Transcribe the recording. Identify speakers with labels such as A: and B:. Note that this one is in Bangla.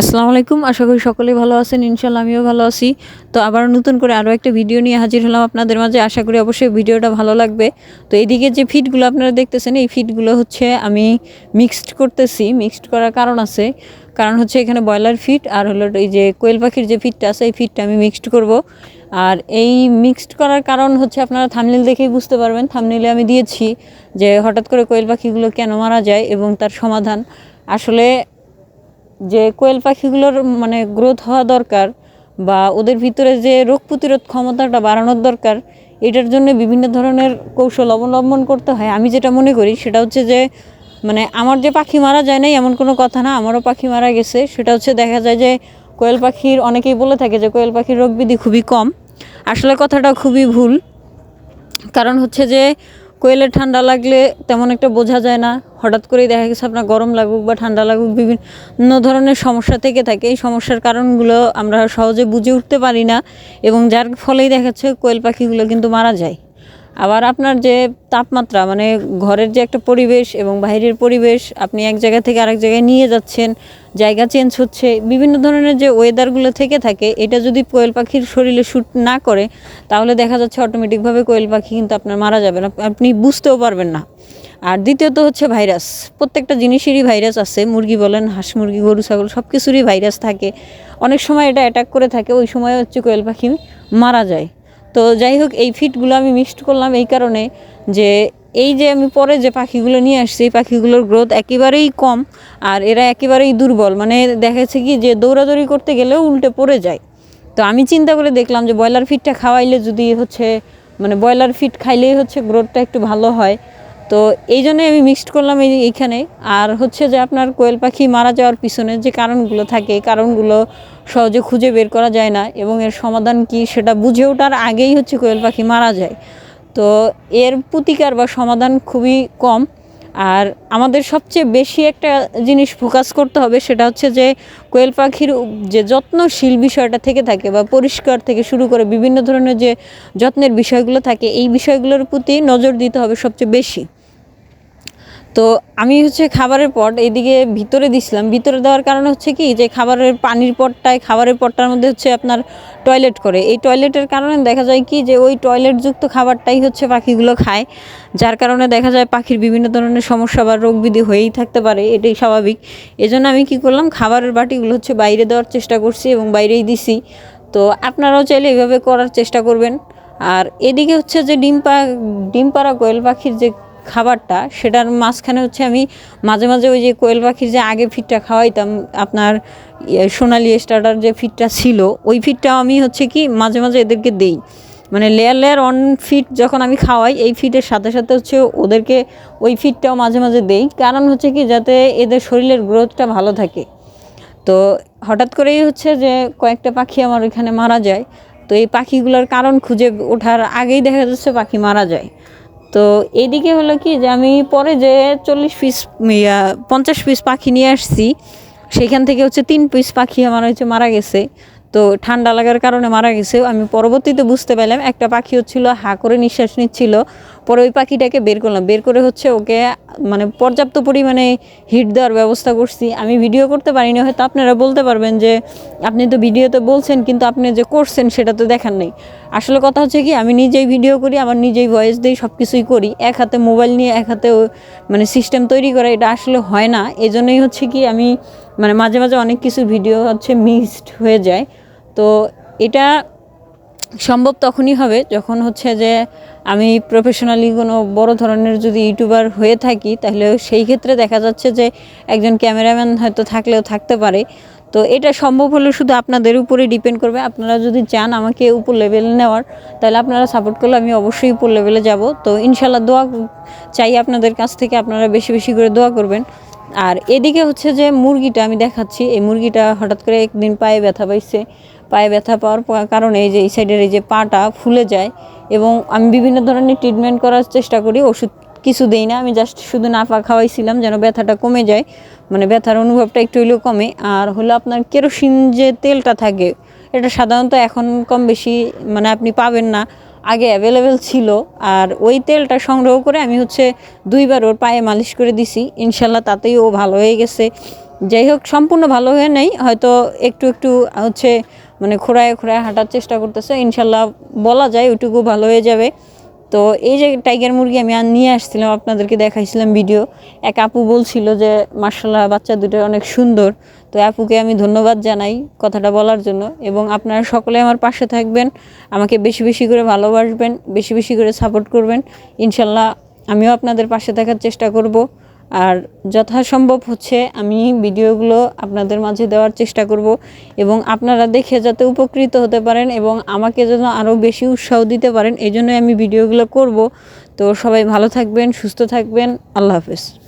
A: আসসালামু আলাইকুম, আশা করি সকলেই ভালো আছেন ইনশাল্লাহ আমিও ভালো আছি। তো আবার নতুন করে আরও একটা ভিডিও নিয়ে হাজির হলাম আপনাদের মাঝে, আশা করি অবশ্যই ভিডিওটা ভালো লাগবে। তো এদিকে যে ফিটগুলো আপনারা দেখতেছেন, এই ফিটগুলো হচ্ছে আমি মিক্সড করতেছি, মিক্সড করার কারণ আছে। কারণ হচ্ছে এখানে ব্রয়লার ফিট আর হলো এই যে কোয়েল পাখির যে ফিটটা আছে, এই ফিটটা আমি মিক্সড করব। আর এই মিক্সড করার কারণ হচ্ছে আপনারা থামনিল দেখেই বুঝতে পারবেন, থামনিলে আমি দিয়েছি যে হঠাৎ করে কোয়েল পাখিগুলো কেন মারা যায় এবং তার সমাধান। আসলে যে কোয়েল পাখিগুলোর মানে গ্রোথ হওয়া দরকার বা ওদের ভিতরে যে রোগ প্রতিরোধ ক্ষমতাটা বাড়ানোর দরকার, এটার জন্য বিভিন্ন ধরনের কৌশল অবলম্বন করতে হয়। আমি যেটা মনে করি সেটা হচ্ছে যে মানে আমার যে পাখি মারা যায় নাই এমন কোনো কথা না, আমারও পাখি মারা গেছে। সেটা হচ্ছে দেখা যায় যে কোয়েল পাখির, অনেকেই বলে থাকে যে কোয়েল পাখির রোগ বিধি খুবই কম। আসলে কথাটা খুবই ভুল। কারণ হচ্ছে যে কোয়েলের ঠান্ডা লাগলে তেমন একটা বোঝা যায় না। হঠাৎ করেই দেখা গেছে আপনার গরম লাগুক বা ঠান্ডা লাগুক, বিভিন্ন ধরনের সমস্যা থেকে থাকে। এই সমস্যার কারণগুলো আমরা সহজে বুঝে উঠতে পারি না এবং যার ফলেই দেখা যাচ্ছে কোয়েল পাখিগুলো কিন্তু মারা যায়। আবার আপনার যে তাপমাত্রা মানে ঘরের যে একটা পরিবেশ এবং বাইরের পরিবেশ, আপনি এক জায়গা থেকে আরেক জায়গায় নিয়ে যাচ্ছেন, জায়গা চেঞ্জ হচ্ছে, বিভিন্ন ধরনের যে ওয়েদারগুলো থেকে থাকে, এটা যদি কোয়েল পাখির শরীরে শ্যুট না করে, তাহলে দেখা যাচ্ছে অটোমেটিকভাবে কোয়েল পাখি কিন্তু আপনার মারা যাবে না, আপনি বুঝতেও পারবেন না। আর দ্বিতীয়ত হচ্ছে ভাইরাস, প্রত্যেকটা জিনিসেরই ভাইরাস আছে, মুরগি বলেন, হাঁস মুরগি, গরু, ছাগল সব কিছুরই ভাইরাস থাকে। অনেক সময় এটা অ্যাটাক করে থাকে, ওই সময় হচ্ছে কোয়েল পাখি মারা যায়। তো যাই হোক, এই ফিটগুলো আমি মিক্সড করলাম এই কারণে যে এই যে আমি পরে যে পাখিগুলো নিয়ে আসছি, এই পাখিগুলোর গ্রোথ একেবারেই কম আর এরা একেবারেই দুর্বল। মানে দেখেছে কি যে দৌড়াদৌড়ি করতে গেলেও উল্টে পড়ে যায়। তো আমি চিন্তা করে দেখলাম যে ব্রয়লার ফিটটা খাওয়াইলে যদি হচ্ছে মানে ব্রয়লার ফিট খাইলেই হচ্ছে গ্রোথটা একটু ভালো হয়। তো এই জন্যে আমি মিক্সড করলাম এই এইখানে আর হচ্ছে যে আপনার কোয়েল পাখি মারা যাওয়ার পিছনে যে কারণগুলো থাকে কারণগুলো সহজে খুঁজে বের করা যায় না এবং এর সমাধান কি সেটা বুঝে ওঠার আগেই হচ্ছে কোয়েল পাখি মারা যায়। তো এর প্রতিকার বা সমাধান খুবই কম। আর আমাদের সবচেয়ে বেশি একটা জিনিস ফোকাস করতে হবে সেটা হচ্ছে যে কোয়েল পাখির যে যত্নশীল বিষয়টা থেকে থাকে বা পরিষ্কার থেকে শুরু করে বিভিন্ন ধরনের যে যত্নের বিষয়গুলো থাকে, এই বিষয়গুলোর প্রতি নজর দিতে হবে সবচেয়ে বেশি। তো আমি হচ্ছে খাবারের পট এদিকে ভিতরে দিছিলাম। ভিতরে দেওয়ার কারণে হচ্ছে কি যে খাবারের পানির পটটায়, খাবারের পটটার মধ্যে হচ্ছে আপনার টয়লেট করে। এই টয়লেটের কারণে দেখা যায় কি যে ওই টয়লেটযুক্ত খাবারটাই হচ্ছে পাখিগুলো খায়, যার কারণে দেখা যায় পাখির বিভিন্ন ধরনের সমস্যা বা রোগ বিধি হয়েই থাকতে পারে, এটাই স্বাভাবিক। এজন্য আমি কি করলাম, খাবারের বাটিগুলো হচ্ছে বাইরে দেওয়ার চেষ্টা করছি এবং বাইরেই দিছি। তো আপনারাও চাইলে এভাবে করার চেষ্টা করবেন। আর এদিকে হচ্ছে যে ডিম পা, ডিম পাড়া কোয়েল পাখির যে খাবারটা, সেটার মাঝখানে হচ্ছে আমি মাঝে মাঝে ওই যে কোয়েল পাখির যে আগে ফিটটা খাওয়াইতাম, আপনার ইয়ে সোনালি স্টার্টার যে ফিটটা ছিল, ওই ফিটটাও আমি হচ্ছে কি মাঝে মাঝে এদেরকে দেই। মানে লেয়ার লেয়ার অন ফিট যখন আমি খাওয়াই, এই ফিটের সাথে সাথে হচ্ছে ওদেরকে ওই ফিটটাও মাঝে মাঝে দেই। কারণ হচ্ছে কি যাতে এদের শরীরের গ্রোথটা ভালো থাকে। তো হঠাৎ করেই হচ্ছে যে কয়েকটা পাখি আমার ওইখানে মারা যায়। তো এই পাখিগুলোর কারণ খুঁজে ওঠার আগেই দেখা যাচ্ছে পাখি মারা যায়। তো এইদিকে হলো কি যে আমি পরে যে চল্লিশ পিস পঞ্চাশ পিস পাখি নিয়ে আসছি, সেখান থেকে হচ্ছে তিন পিস পাখি আমার হচ্ছে মারা গেছে। তো ঠান্ডা লাগার কারণে মারা গেছে। আমি পরবর্তীতে বুঝতে পারলাম, একটা পাখি হচ্ছিল, হা করে নিঃশ্বাস নিচ্ছিল। পরে ওই পাখিটাকে বের করলাম। বের করে হচ্ছে ওকে মানে পর্যাপ্ত পরিমাণে হিট দেওয়ার ব্যবস্থা করছি। আমি ভিডিও করতে পারিনি, হয়তো আপনারা বলতে পারবেন যে, আপনি তো ভিডিওতে বলছেন, কিন্তু আপনি যে করছেন সেটা তো দেখার নেই। আসলে কথা হচ্ছে কি, আমি নিজেই ভিডিও করি, আমার নিজেই ভয়েস দিই সব কিছুই করি। এক হাতে মোবাইল নিয়ে এক হাতে মানে সিস্টেম তৈরি করা, এটা আসলে হয় না। এই জন্যই হচ্ছে কি, আমি মানে মাঝে মাঝে অনেক কিছু ভিডিও হচ্ছে মিক্সড হয়ে যায়। তো এটা সম্ভব তখনই হবে যখন হচ্ছে যে আমি প্রফেশনালি কোনো বড় ধরনের যদি ইউটিউবার হয়ে থাকি, তাহলে সেই ক্ষেত্রে দেখা যাচ্ছে যে একজন ক্যামেরাম্যান হয়তো থাকলেও থাকতে পারে। তো এটা সম্ভব হলে শুধু আপনাদের উপরে ডিপেন্ড করবে। আপনারা যদি চান আমাকে উপর লেভেলে নেওয়ার, তাহলে আপনারা সাপোর্ট করলে আমি অবশ্যই উপর লেভেলে যাব। তো ইনশাল্লাহ দোয়া চাই আপনাদের কাছ থেকে, আপনারা বেশি বেশি করে দোয়া করবেন। আর এদিকে হচ্ছে যে মুরগিটা আমি দেখাচ্ছি। এই মুরগিটা হঠাৎ করে একদিন পায়ে ব্যথা পাইছে। পায়ে ব্যথা পাওয়ার কারণে এই যে, এই সাইডের এই যে পাটা ফুলে যায় এবং আমি বিভিন্ন ধরনের ট্রিটমেন্ট করার চেষ্টা করি, ওষুধ কিছু দেই না, আমি জাস্ট শুধু নাপা খাওয়াইছিলাম যেন ব্যথাটা কমে যায় মানে ব্যথার অনুভবটা একটু হলেও কমে। আর হলো আপনার কেরোসিন যে তেলটা থাকে, এটা সাধারণত এখন কম বেশি মানে আপনি পাবেন না, আগে অ্যাভেলেবেল ছিল। আর ওই তেলটা সংগ্রহ করে আমি হচ্ছে দুইবার ওর পায়ে মালিশ করে দিছি, ইনশাল্লাহ তাতেই ও ভালো হয়ে গেছে। যাই হোক, সম্পূর্ণ ভালো হয়ে নেই, হয়তো একটু একটু, হচ্ছে মানে খোঁড়ায় খোঁড়ায় হাঁটার চেষ্টা করতেছে। ইনশাল্লাহ বলা যায় ওইটুকু ভালো হয়ে যাবে। তো এই যে টাইগার মুরগি আমি নিয়ে আসছিলাম, আপনাদেরকে দেখাইছিলাম ভিডিও। এক আপু বলছিল যে মার্শাল্লাহ বাচ্চা দুটো অনেক সুন্দর। তো আপুকে আমি ধন্যবাদ জানাই কথাটা বলার জন্য। এবং আপনারা সকলে আমার পাশে থাকবেন, আমাকে বেশি বেশি করে ভালোবাসবেন, বেশি বেশি করে সাপোর্ট করবেন। ইনশাল্লাহ আমিও আপনাদের পাশে থাকার চেষ্টা করব। আর যথাসম্ভব হচ্ছে আমি ভিডিওগুলো আপনাদের মাঝে দেওয়ার চেষ্টা করব এবং আপনারা দেখে যাতে উপকৃত হতে পারেন এবং আমাকে যেন আরও বেশি উৎসাহ দিতে পারেন, এই জন্যই আমি ভিডিওগুলো করব। তো সবাই ভালো থাকবেন, সুস্থ থাকবেন, আল্লাহ হাফেজ।